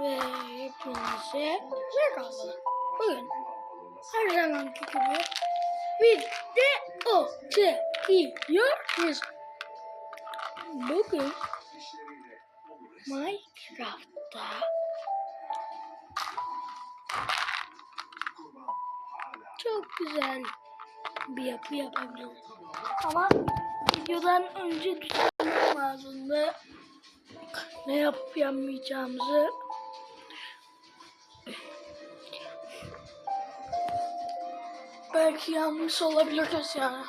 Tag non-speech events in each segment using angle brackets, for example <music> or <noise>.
Ve hepinize merhaba. Bugün her zamanki gibi video çekiyoruz. Bugün Minecraft'ta çok güzel bir yapı yapabilirim. Ama videodan önce düşünmem lazımdı. Ne yapıp yapmayacağımızı belki yanlış olabiliriz yani.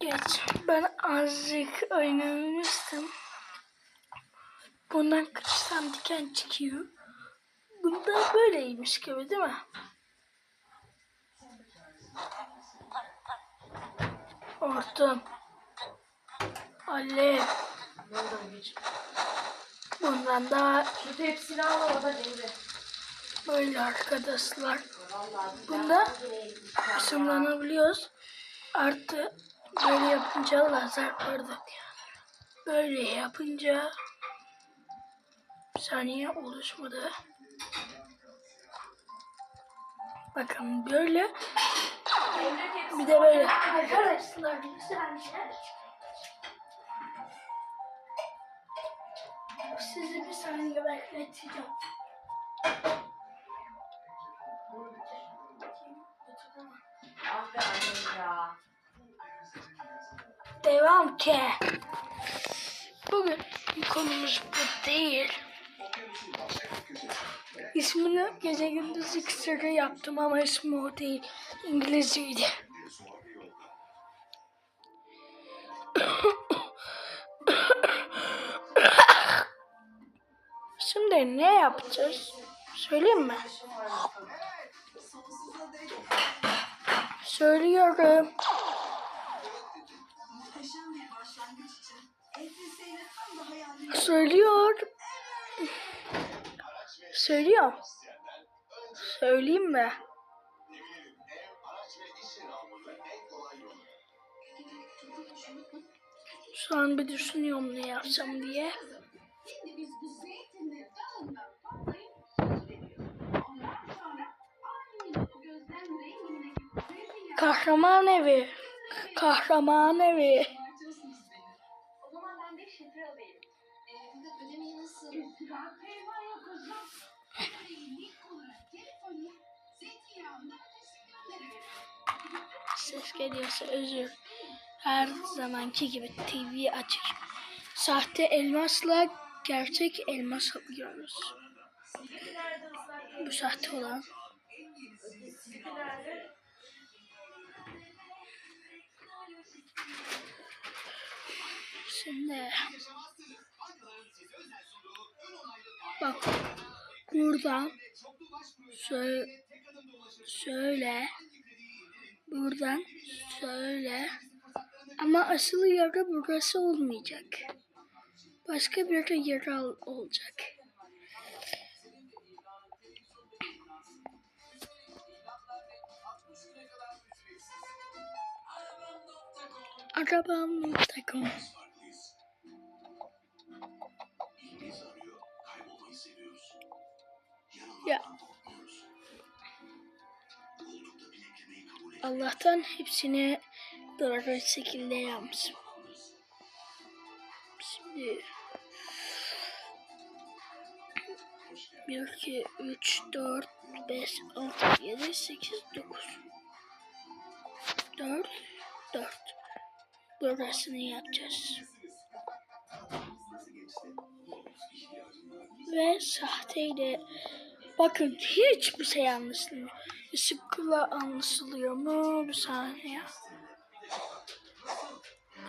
Geç. Ben azıcık oynamıştım. Bundan kırıştan diken çıkıyor. Bunda böyleymiş gibi değil mi? Ortam. Alev. Bundan da Şu tepsini al orada devre. Böyle arkadaşlar. Bunda ışınlanabiliyoruz. Artı böyle yapınca lazer pardon. Böyle yapınca saniye oluşmadı. Bakın böyle bir de böyle. Arkadaşlar bir saniye. Sizi bir saniye bekleteceğim. Devam ki. Bugün konumuz bu değil. İsmini gece gündüz iksiri yaptım ama ismi o değil. İngilizceydi. Şimdi ne yapacağız? Söyleyeyim mi? Hayalini Söylüyor. Söylüyor. Söyleyeyim mi? Şu an bir düşünüyorum ne yapsam diye. Şimdi biz bu zeytinleri dalından telefonu zeytinyağından teslim gönderiverin. Ses geliyorsa özür. Her zamanki gibi TV açık. Sahte elmasla gerçek elmas alıyoruz. Bu sahte olan. Şimdi bak buradan şöyle, şöyle buradan şöyle ama asıl yeri burası olmayacak. Başka bir al- olacak. Arabam.com Ya. Allah'tan hepsini doğru şekilde yapmışım. Şimdi 1, 2, 3, 4, 5, 6, 7, 8, 9 4, 4 Burasını yapacağız. Ve sahteyle bakın hiçbir şey anlaşılmıyor. Işıkla anlaşılıyor mu? Bir saniye.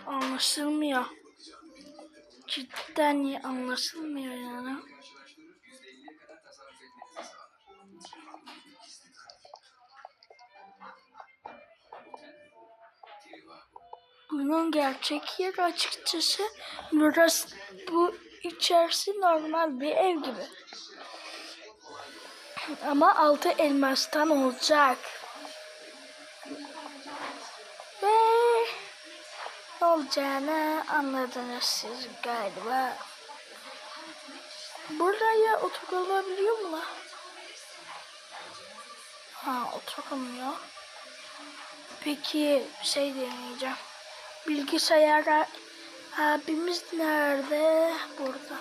Anlaşılmıyor. Cidden anlaşılmıyor yani. Bunun gerçek yeri açıkçası burası bu içerisi normal bir ev gibi. Ama altı elmastan olacak. Ve ne olacağını anladınız siz galiba. Buraya oturulabiliyor mu lan? Ha oturamıyor. Peki şey deneyeceğim. Bilgisayara abimiz nerede? Burada.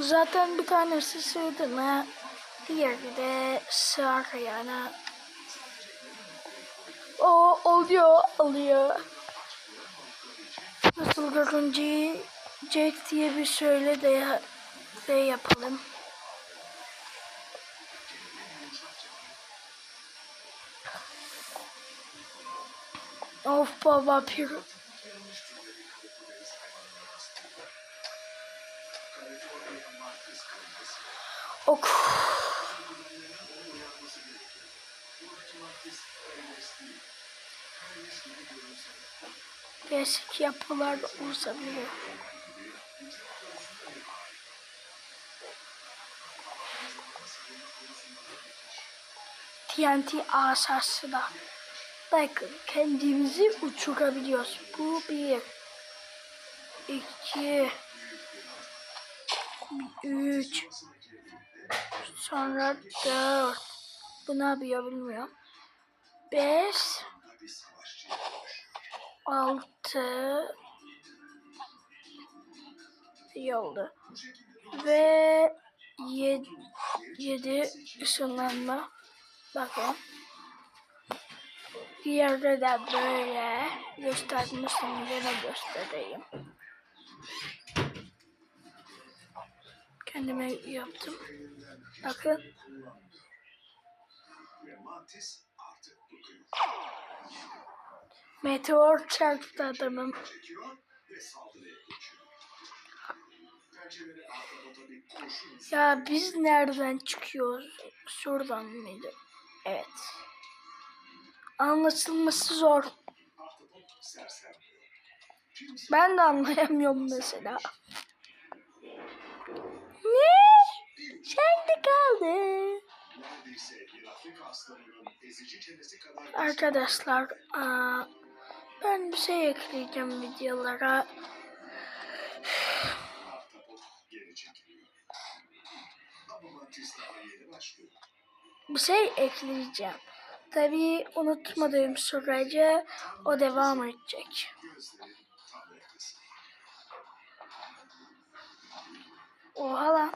Zaten bir tanesi mı? Diğeri de sığar yani. O oluyor, oluyor. Nasıl görünce Jack diye bir söyle de, de yapalım. Of baba pir. Ok. Değişik yapılar uzanıyor. TNT asası da. Bakın kendimizi uçurabiliyoruz. Bu bir. iki, Üç. Sonra dört. Bu ne. Beş. Altı. İyi. Ve yedi, yedi ışınlanma. Bakın. Yerde de böyle göstermiştim. Yine göstereyim. Kendime yaptım. Bakın. Meteor çarptı adamım. Ya biz nereden çıkıyoruz? Şuradan mıydı? Evet. Anlaşılması zor. Ben de anlayamıyorum mesela. Ne? Sen de kaldı. Arkadaşlar aa, ben bir şey ekleyeceğim videolara. Bir şey ekleyeceğim. Tabii unutmadığım sürece o devam edecek. Oha lan.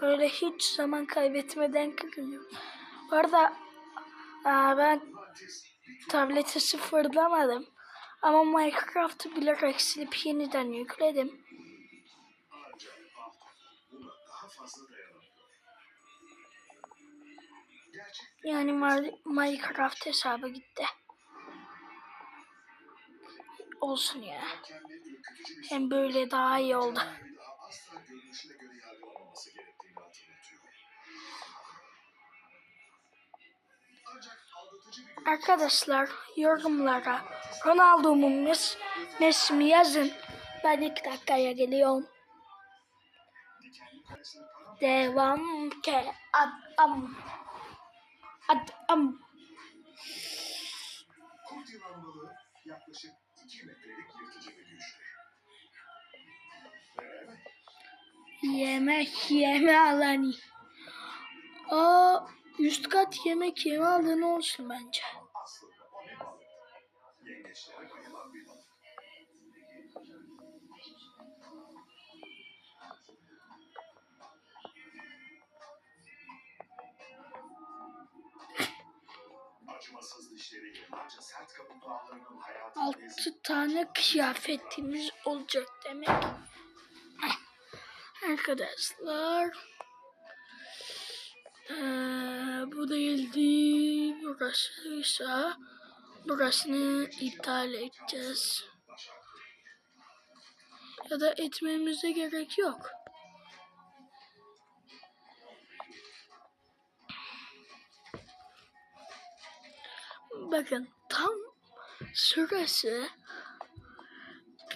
Böyle hiç zaman kaybetmeden kırıyorum. Bu arada aa, ben tableti sıfırlamadım. Ama Minecraft'ı bilerek silip yeniden yükledim. Yani Minecraft hesabı gitti. Olsun ya. Hem böyle daha iyi oldu. Arkadaşlar yorumlara Ronaldo mu Messi mi yazın. Ben iki dakikaya geliyorum. Devam ke adam. Adam. Kurt yılan balığı yaklaşık 2 metrelik yırtıcı bir güçtür. Evet, Yemek yeme alanı. Aa, üst kat yemek yeme alanı olsun bence. aslında o bir balık. Yengeçlere bayılan Acımasız sert kaplumbağalarının hayatını Altı tane kıyafetimiz olacak demek. Arkadaşlar. Ee, bu değildi. Burasıysa burasını iptal edeceğiz. Ya da etmemize gerek yok. Bakın tam şurası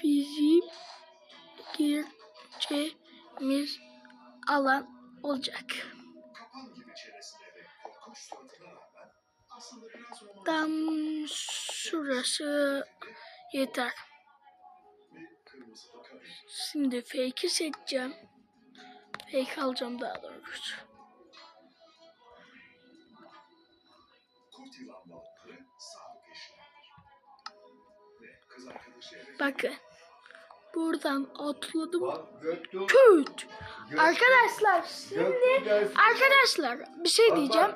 bizim gireceğimiz alan olacak. Tam şurası yeter. Şimdi fake'i seçeceğim. Fake alacağım daha doğrusu. Bakın. Buradan atladım. Küt. Arkadaşlar şimdi arkadaşlar bir şey diyeceğim.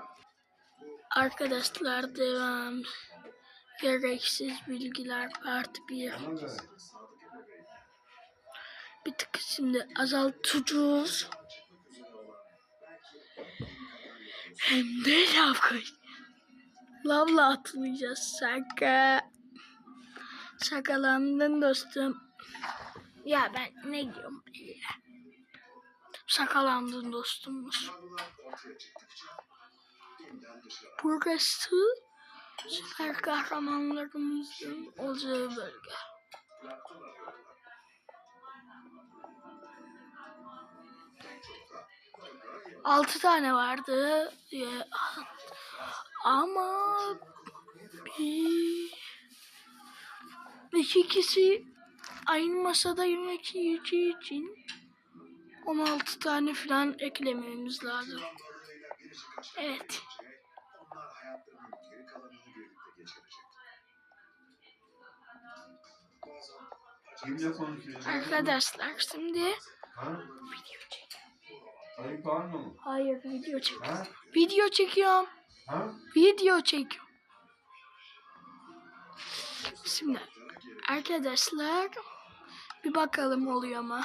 Arkadaşlar devam. Gereksiz bilgiler part 1. Ona göre. sadık ebeveyn. Bir tık şimdi belki Hem de lav. Lavla atlayacağız şaka. Şakalandın dostum. Ya ben ne diyorum ya. Şakalandın dışarı Burası süper kahramanlarımızın olacağı bölge. Altı tane vardı. Ya, ama bir iki kişi aynı masada yemek yiyeceği için 16 tane falan eklememiz lazım. Evet. Arkadaşlar şimdi alma mı? hayır video çek. Ha? Video çekiyorum. Ha? Video çekiyorum. Şimdi arkadaşlar bir bakalım oluyor mu?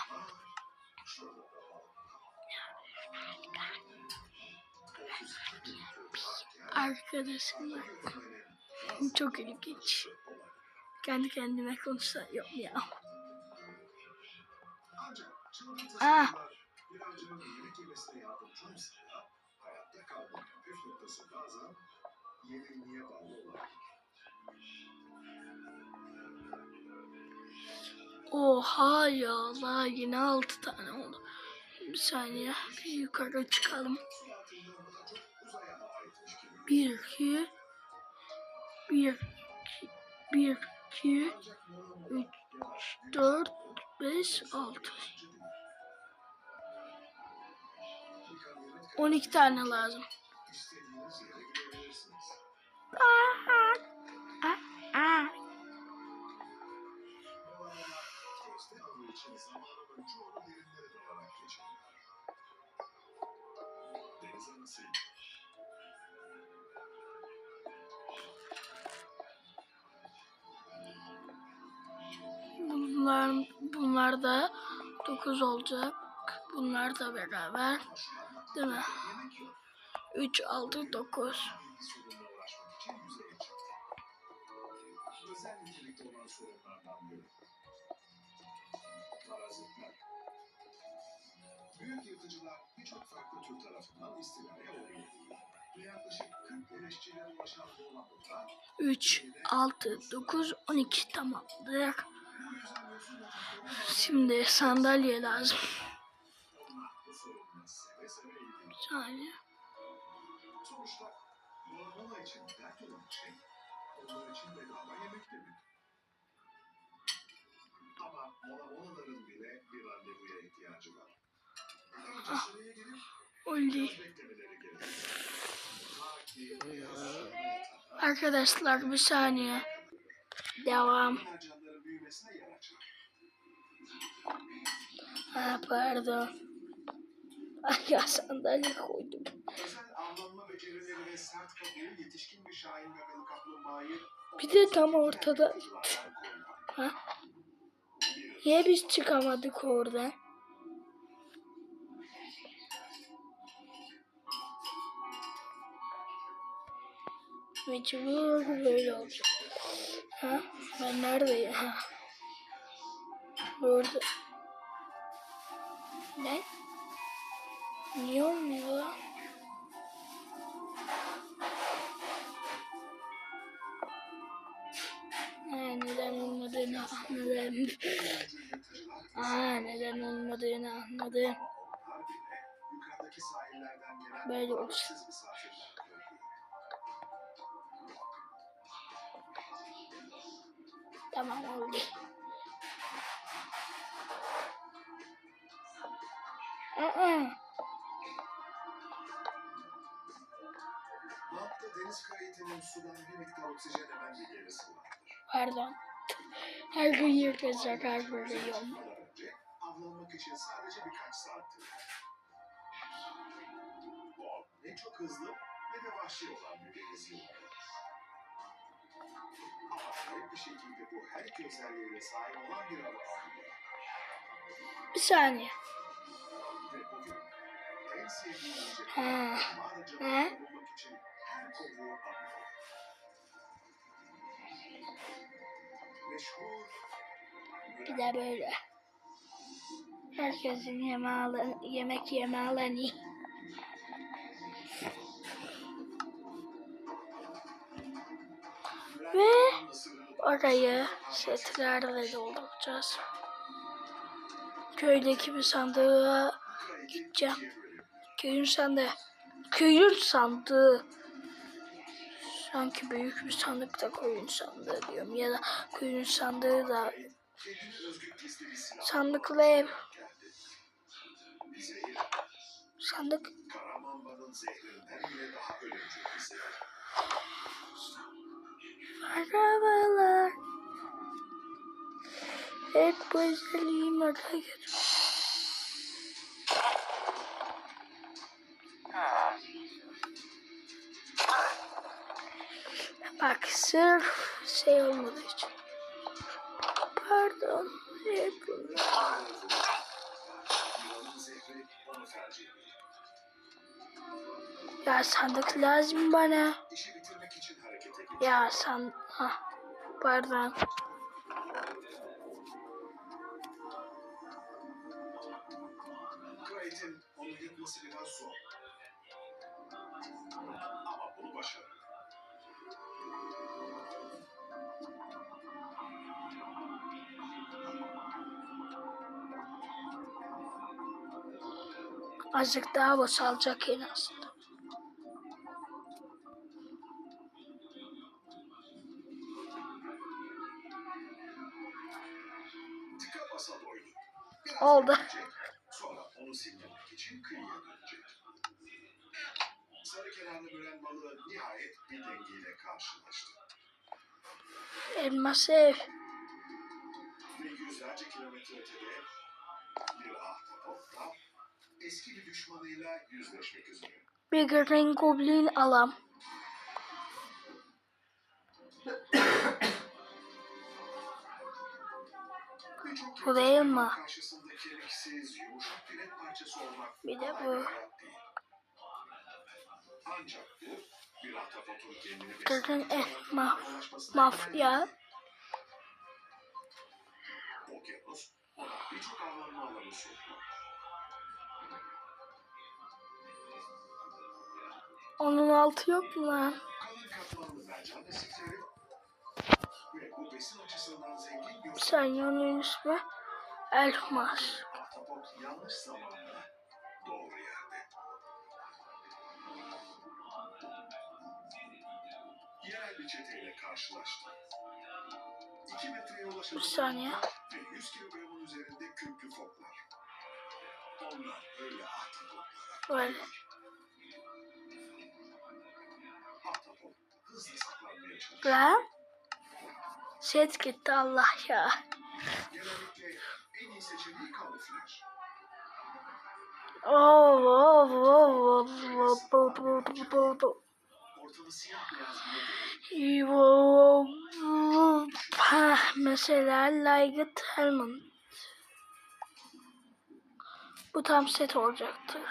Arkadaşım var. Çok ilginç. Kendi kendime konuşsa yok ya. Ah. hayatta kalmanın bağlı olabilir. Oha ya la yine altı tane oldu. Bir saniye bir yukarı çıkalım. Bir iki bir iki bir iki üç dört beş altı. On iki tane lazım. istediğiniz yere için zamanının çoğunu derinlere dalarak geçirirler. Deniz anasıyım. Bunlar, bunlar da 9 olacak. Bunlar da beraber. Değil mi? 3, 6, 9. Büyük yırtıcılar birçok farklı tür tarafından istilaya uğruyor. Yaklaşık 40 beleşçiyle ulaşan bu mamutlar 3, 6, 9, 12 tamamdır. bu yüzden yosun yataklarına Şimdi sandalye lazım. Bir saniye. Sonuçta için dert olan şey onlar için bedava yemek demek. Ama mola molaların bile bir randevuya ihtiyacı var. Yatar. Arkadaşlar bir saniye. Devam. Ha pardon. Ay ya sandalye koydum. Bir de tam ortada. Ha? Niye biz çıkamadık oradan? Mecbur böyle olacak. Ha? Ben neredeyim? Ha. Burada. Ne? Niye olmuyor lan? Neden olmadığını anladım. Aa, neden olmadığını anladım. Böyle olsun. Tamam oldu. Aa, Bant'ta deniz kayıtının sudan bir miktar oksijen emen bir gerisi vardır. pardon. Her gün yıkacak her önce avlanmak için sadece birkaç saattir. Bob ne çok hızlı ne de vahşi olan bir deniz yılanı. Ama garip bir şekilde bu her iki özelliğe sahip olan bir adam. Bir saniye. Ve bugün en sevdiği yiyecek Ha. Ha. her kovuğu. Meşhur Bir de böyle. Herkesin yeme alan, yemek yeme alanı. Orayı setlerle dolduracağız. Köydeki bir sandığa gideceğim. Köyün sandığı. Köyün sandığı. Sanki büyük bir sandık da koyun sandığı diyorum. Ya da köyün sandığı da sandıklı ev. Sandık. Merhabalar. Hep bu özelliğim orada götürüyor. Bak sırf şey olmadığı için. Pardon. Hep bunlar. Ya sandık lazım bana. Ya sen... Ah, pardon. Azıcık daha basalacak en azından. Oldu. Sonra onu silmemek için kıyıya dönecek. Sarı kenarlı müren balığı nihayet bir dengeyle karşılaştı. Elmas ev. Ve yüzlerce kilometre ötede bir ahtapot da eski bir düşmanıyla yüzleşmek üzere. Bir Green Goblin alam. <coughs> Buraya mı? Bir de bu. Kızın es eh, maf mafya. Okyanus. Onun altı yok mu lan? Sen yanılmış? Elmas. Bir saniye. Ve Böyle. Ses gitti Allah ya. Oh, oh, oh, oh, oh, oh. Mesela Liget Helmand. Bu tam set olacaktır.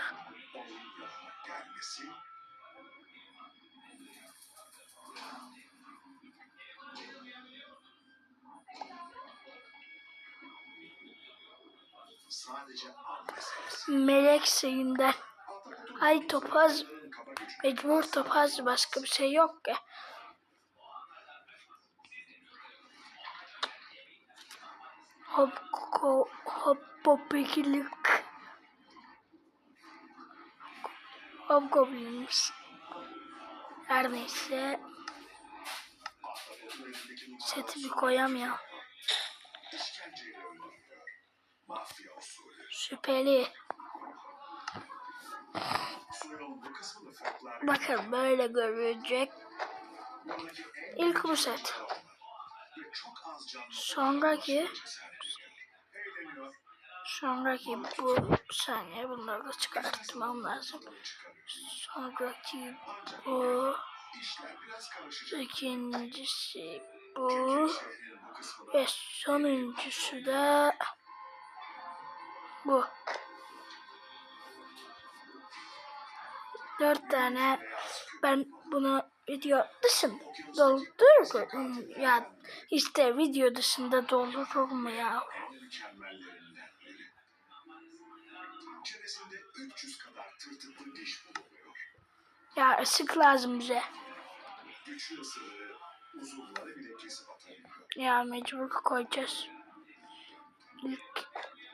Melek. Ahtapotun Ay topaz. Mecbur topaz başka bir şey yok ki. Hop ko hop popikilik. Hop goblins. Her neyse elindeki setimi koyamıyorum. Şüpheli. Bakın böyle görünecek. İlk bu set. Sonraki Sonraki bu saniye bunları da çıkartmam lazım. Sonraki bu ikincisi bu ve sonuncusu da bu. Dört tane ben bunu video dışında doldururum ya işte video dışında doldururum ya? en mükemmellerinden biri. Çenesinde 300 kadar tırtıklı diş bulunuyor. Ya ışık lazım bize. Ya mecbur koyacağız.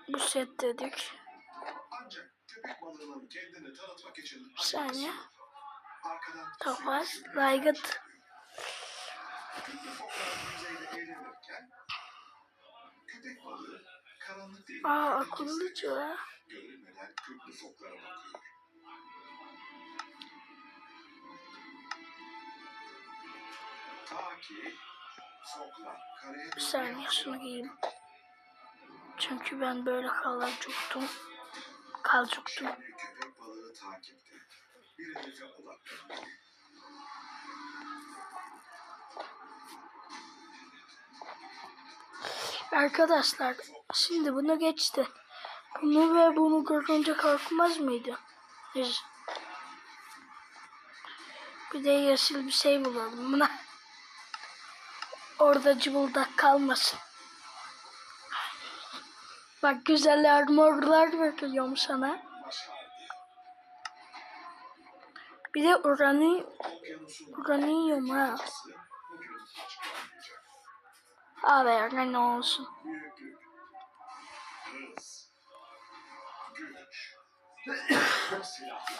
Bu set dedik. Bir saniye. Topaz, Laygıt. Aa akıllıca. Karaya Bir saniye şunu giyeyim. Çünkü ben böyle hedefe odaklanıyor. Arkadaşlar şimdi bunu geçti. Bunu ve bunu görünce korkmaz mıydı? Biz- Bir de yeşil bir şey bulalım buna. Orada cıvıldak kalmasın. Bak güzel armorlar veriyorum sana. Bir de urani, uranium ha. Abi ne olsun.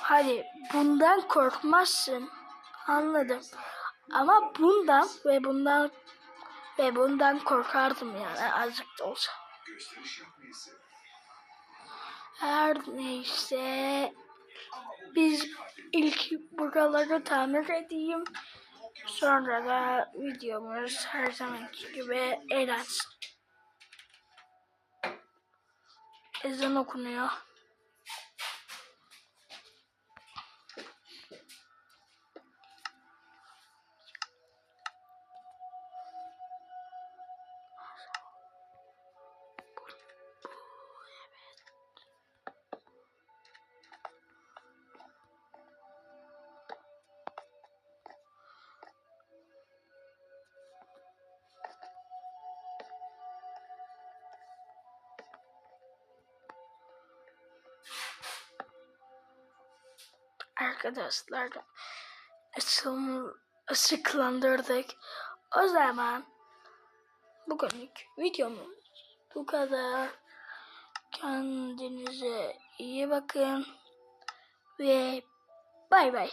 Hadi bundan korkmazsın. Anladım. Ama bundan ve bundan ve bundan korkardım yani azıcık da olsa. Gösteriş yapmayı sever. Her neyse biz ilk buraları tamir edeyim. Sonra da videomuz her zamanki gibi eğlensin. Ezan okunuyor. Arkadaşlar ısım, ısıklandırdık. O zaman bugünlük videomuz bu kadar. Kendinize iyi bakın ve bay bay.